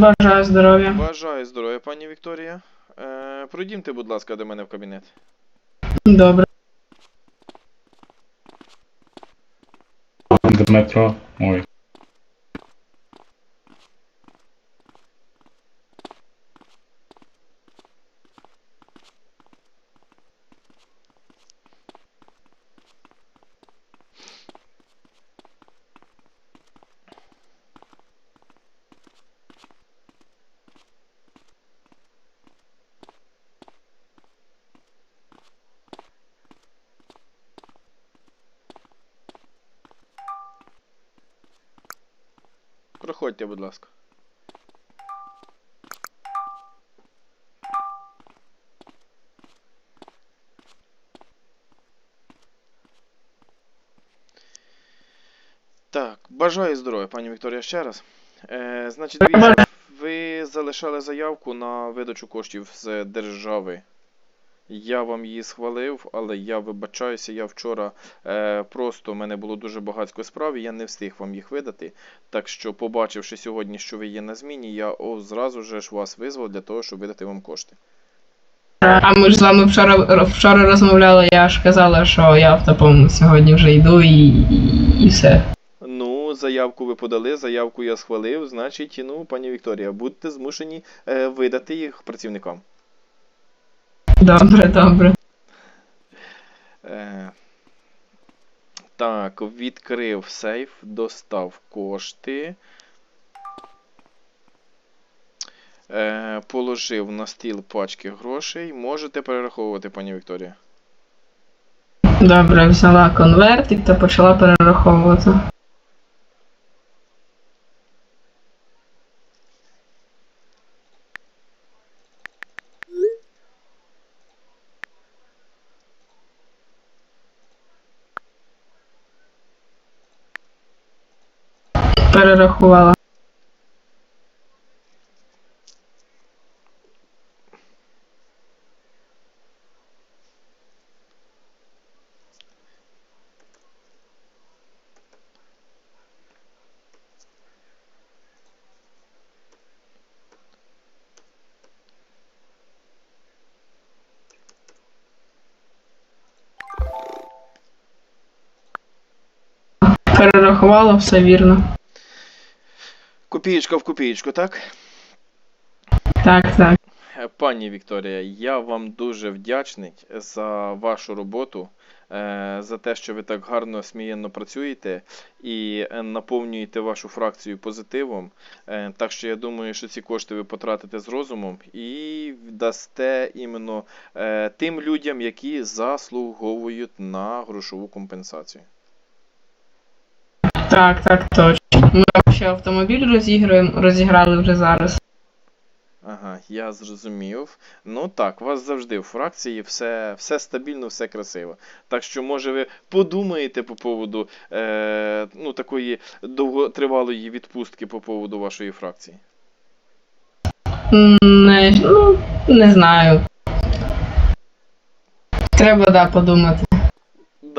Бажаю здоров'я. Бажаю здоров'я, пані Вікторія. Е, пройдімте, будь ласка, до мене в кабінет. Добре. Дмитро. Ой. Проходьте, будь ласка. Так, бажаю здоров'я, пані Вікторія, ще раз. Е, значить, дивіться, ви залишали заявку на видачу коштів з держави. Я вам її схвалив, але я вибачаюся, я вчора е, просто в мене було дуже багатько справ, і я не встиг вам їх видати. Так що, побачивши сьогодні, що ви є на зміні, я о, зразу же ж вас визвав для того, щоб видати вам кошти. А ми ж з вами вчора, вчора розмовляли, я ж казала, що я автопом сьогодні вже йду і, і, і все. Ну, заявку ви подали, заявку я схвалив, значить, ну, пані Вікторія, будьте змушені е, видати їх працівникам. Добре, добре. Е, так, відкрив сейф, достав кошти. Е, положив на стіл пачки грошей. Можете перераховувати, пані Вікторія. Добре, взяла конвертик та почала перераховувати. Перерахувала. Перерахувала, все вірно. Копієчка в копієчку, так? Так, так. Е, Пані Вікторія, я вам дуже вдячний за вашу роботу, е, за те, що ви так гарно смієнно працюєте і е, наповнюєте вашу фракцію позитивом. Так що я думаю, що ці кошти ви потратите з розумом і дасте іменно тим людям, які заслуговують на грошову компенсацію. Так, так, точно. Ми ще автомобіль розіграємо, розіграли вже зараз. Ага, я зрозумів. Ну так, у вас завжди в фракції все, все стабільно, все красиво. Так що, може, ви подумаєте по поводу е, ну, такої довготривалої відпустки по поводу вашої фракції. Не, ну, не знаю. Треба, да, подумати.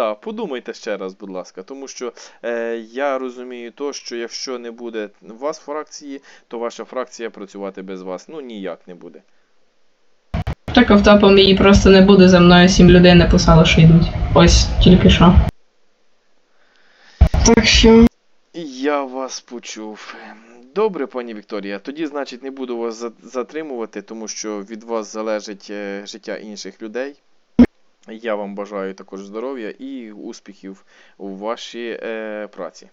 Да, подумайте ще раз, будь ласка, тому що е, я розумію то, що якщо не буде вас в фракції, то ваша фракція працювати без вас ну ніяк не буде. Так автопом її просто не буде за мною сім людей написало, що йдуть. Ось тільки що. Так що. Я вас почув. Добре, пані Вікторія. Тоді, значить, не буду вас затримувати, тому що від вас залежить е, життя інших людей. Я вам бажаю також здоров'я і успіхів у вашій е, праці.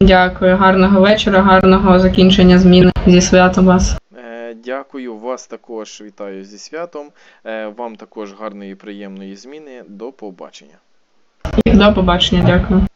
Дякую, гарного вечора, гарного закінчення зміни. Зі святом вас. Е, дякую, вас також вітаю зі святом. Е, вам також гарної приємної зміни. До побачення. До побачення, дякую.